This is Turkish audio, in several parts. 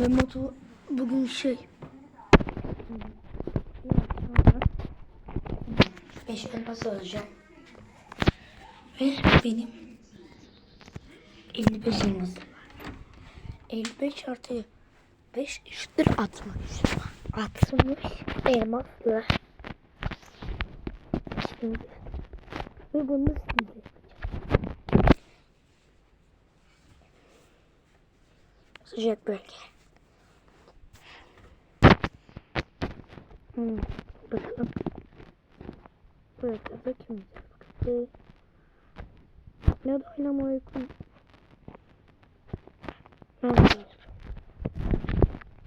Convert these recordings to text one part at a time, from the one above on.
Ben motu bugün şey. Beş elmas alacağım. Ve benim 55 elmasım var. 55 artı 5 eşittir 60. 60 elmasla. Şimdi ve bunu size Sıcak bölge. Hmm, bakalım. Buraya kadar kim baktı? Ne de oynama. Ne yapıyorsun?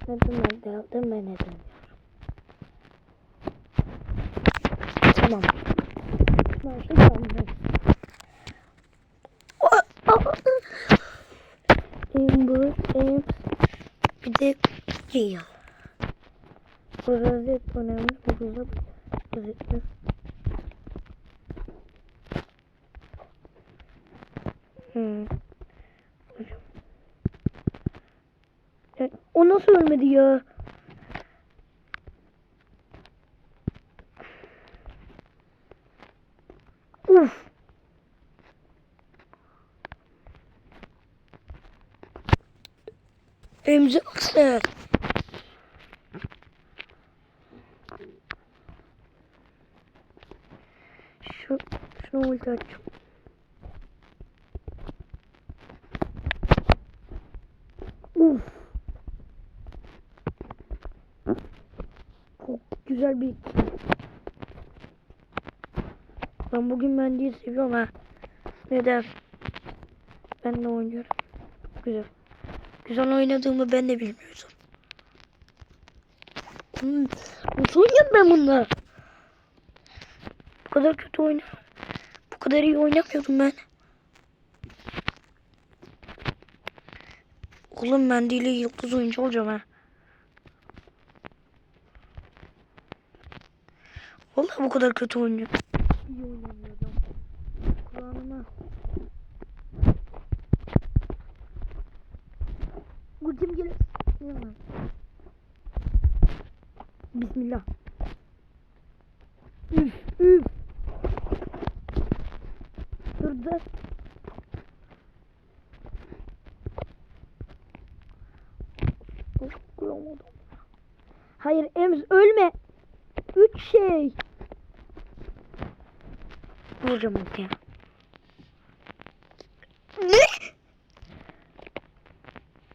Neden ben de aldım ben neden Tamam. Maaşı tamam. Amber, Ames, bir de Gale. Bu önemli. Bu rozet rozetler. Hmm. O nasıl ölmedi ya? Uf. Emzi baksana. Açacağım. Uf. Çok güzel bir Ben bugün Mendy'yi seviyorum ha. Neden? Ben de oynuyorum. Güzel. Güzel oynadığımı ben de bilmiyordum. Hmm, nasıl oynuyorum ben bununla? Bu kadar kötü oyna. Kadar iyi oynamıyordum ben. Oğlum ben değil yıldız oyuncu olacağım ha. Vallahi bu kadar kötü oynuyorum. İyi oynamıyordum. Kulağıma. Ultim gelir. Bismillah. Hayır Ems ölme. Üç şey. Vuracağım. Ne?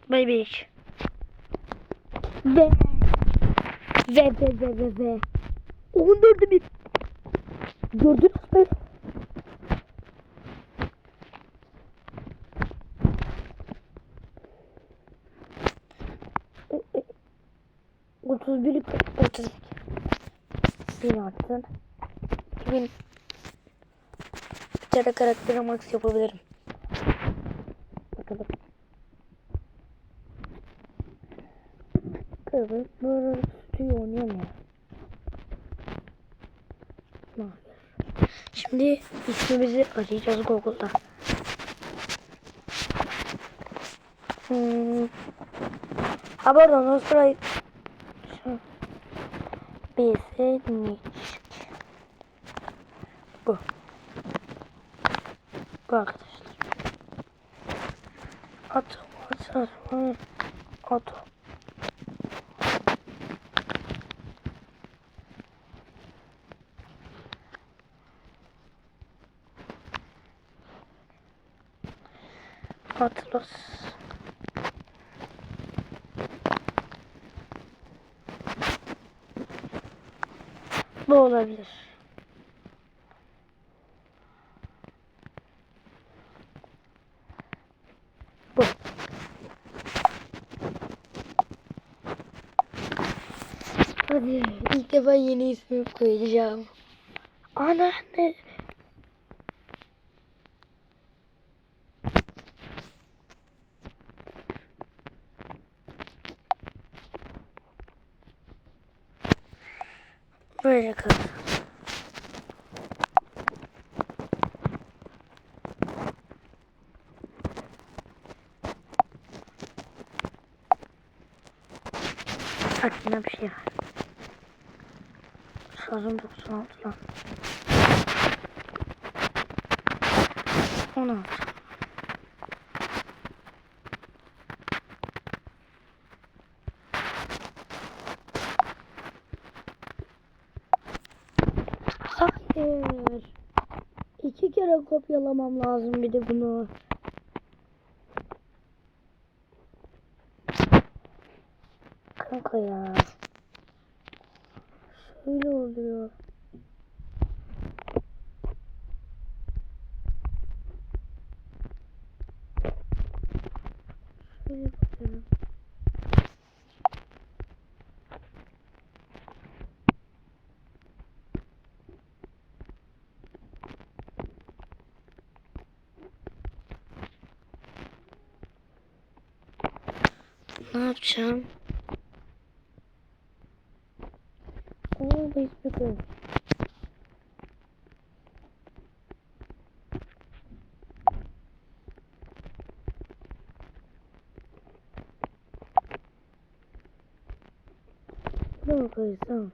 Bay beş. Ve. Ve ve ve ve ve. 14'ü bir. Gördünüz mü? Otuz bir, otuz iki. Bin arttın. İki bin. Bir tane karaktere max yapabilirim. Bakalım. Evet, böyle tutuyor oynuyor mu? Şimdi ismimizi arayacağız Google'da. Hmm. Ha pardon, o Besenik. Bu. Bu arkadaşlar. Ato, ato, ato. Ato. Atlas. Bu olabilir. Bu. Hadi ilk defa yeni ismi koyacağım. Ana ne? Böyle. Bak yine bir şey var. Şarjım 96 lan. 16. Hayır. İki kere kopyalamam lazım bir de bunu. Kanka ya. Şöyle oluyor. Şöyle yapıyorum. 啥？我不会上。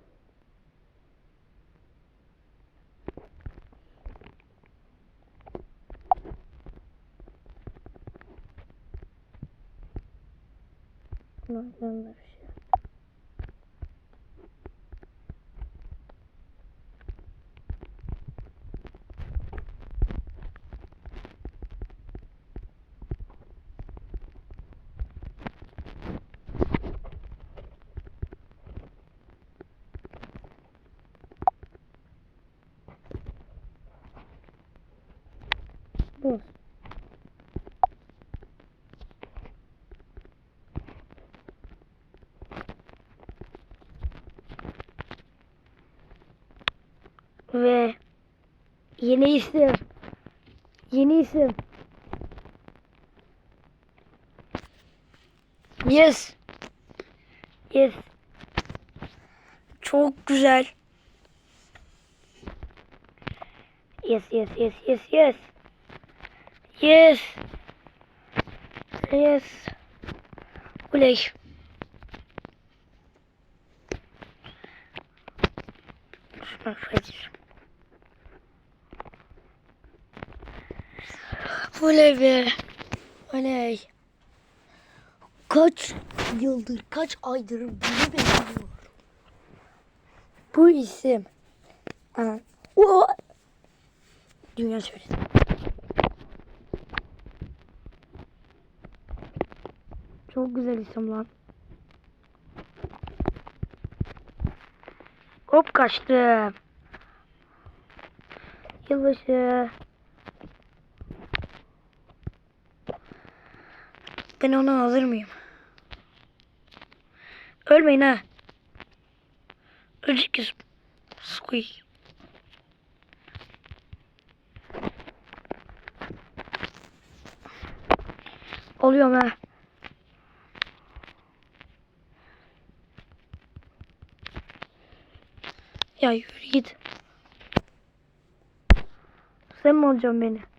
Ve yeni isim. Yeni isim. Yes. Yes. Çok güzel. Yes, yes, yes, yes, yes. Yes. Yes. Oley. Şuna Kadir. Oley be. Oley. Kaç yıldır, kaç aydır bunu bekliyorum. Bu isim. Aa, o Dünya söyledi. Çok güzel isim lan. Hop kaçtım. Yılbaşı. Ben onu alır mıyım? Ölmeyin ha. Ölecek kızım. Squeak. Oluyorum ha. Ya yürü git. Sen mi alacaksın beni?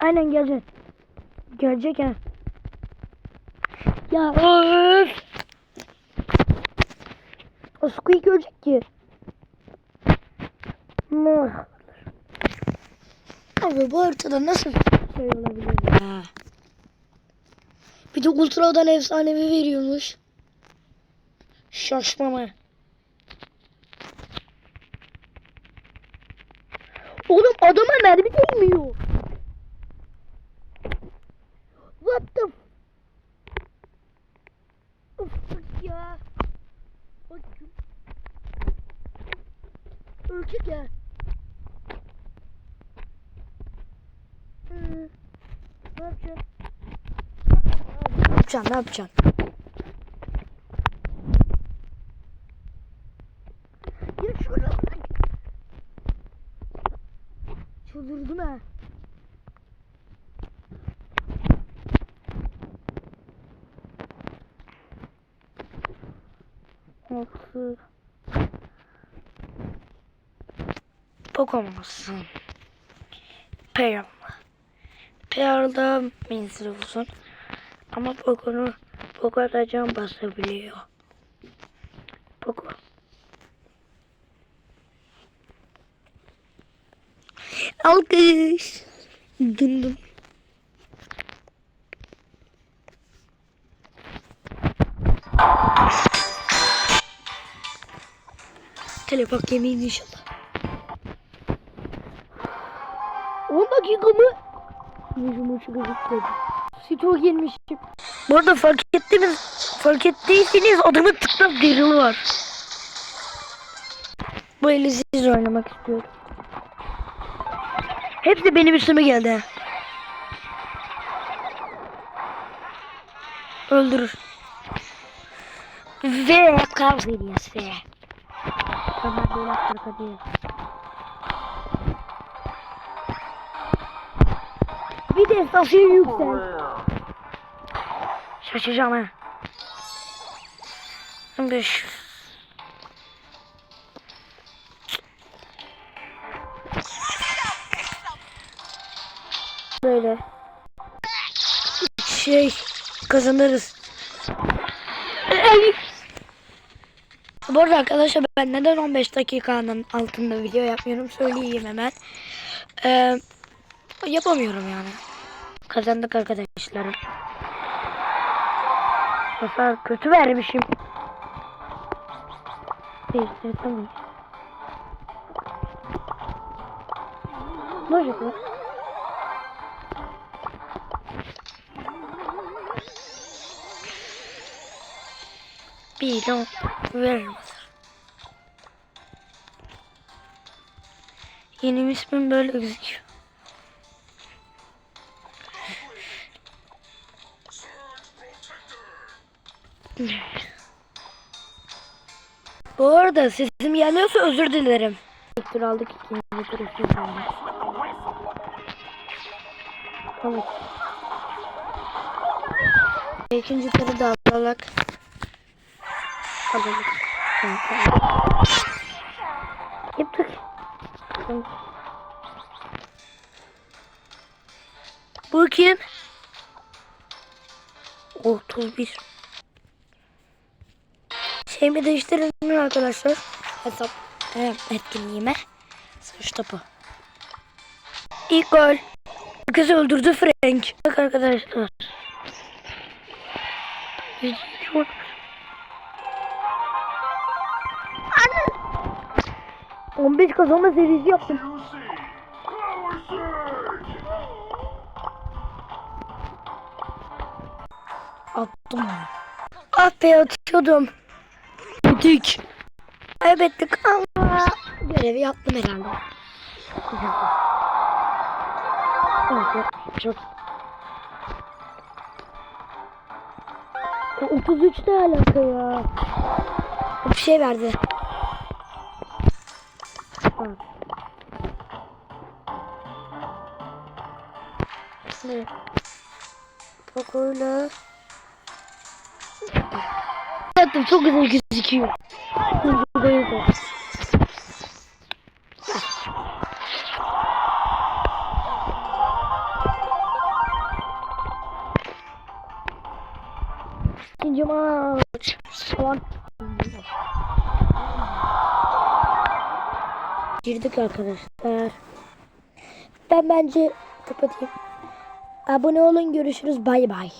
Aynen gelecek. Gelecek ha. Ya öf. O Squeak ölecek ki. Mah. Abi bu haritada nasıl şey olabilir ya? Bir de ultradan efsanevi veriyormuş. Şaşmama. Oğlum adama mermi değmiyor. What the Of ya. Bak. Ölecek ya. Hı. Ne yapacaksın? Ne yapacaksın? Ne yapacaksın? Ya şuna bak. Çıldırdım ha. Altı. Pokemon'sun. Peyam. PR'da menzili uzun. Ama Poco'nu Poco da can basabiliyor. Poco. Alkış. Dın dın. Telepak yemeğini inşallah. 10 dakika mı? Yüzüm uçu gözükmedi. Stok yenmişim. Bu arada fark ettiniz, fark ettiyseniz adamın tıkla derili var. Bu eli siz oynamak istiyorum. Hepsi benim üstüme geldi. Öldürür. Ve kavgayız ve. Tamam böyle yaptık hadi. Bir de safya yüksel. Şaşacağım ha. Beş. Böyle. Şey kazanırız. Ay. Bu arada arkadaşlar ben neden 15 dakikanın altında video yapmıyorum söyleyeyim hemen. Ee, yapamıyorum yani. Kazandık arkadaşlarım. Sefer kötü vermişim. Tamam. Ne olacak Bir de vermez. Yeni ismim böyle gözüküyor. Bu arada sesim yanıyorsa özür dilerim. İlk tur aldık ikinci tur aldık. Evet. İkinci turu da alarak alalım. Yaptık. Bu kim? 31. Şeyimi değiştirelim arkadaşlar? Hesap e, etkinliğime. Savaş topu. İlk gol. Kızı öldürdü Frank. Bak arkadaşlar. Çok... 15 kazanma serisi yaptım. Attım. Ah be atıyordum. Bittik. Kaybettik ama görevi yaptım herhalde. Güzel. Çok. Ya 33 ne alaka ya? Bir şey verdi. Ne? Poco'yla Zaten çok güzel gözüküyor. Burada yok o. İkinci maç. Falan. Girdik arkadaşlar. Ben bence kapatayım. Abone olun görüşürüz bay bay.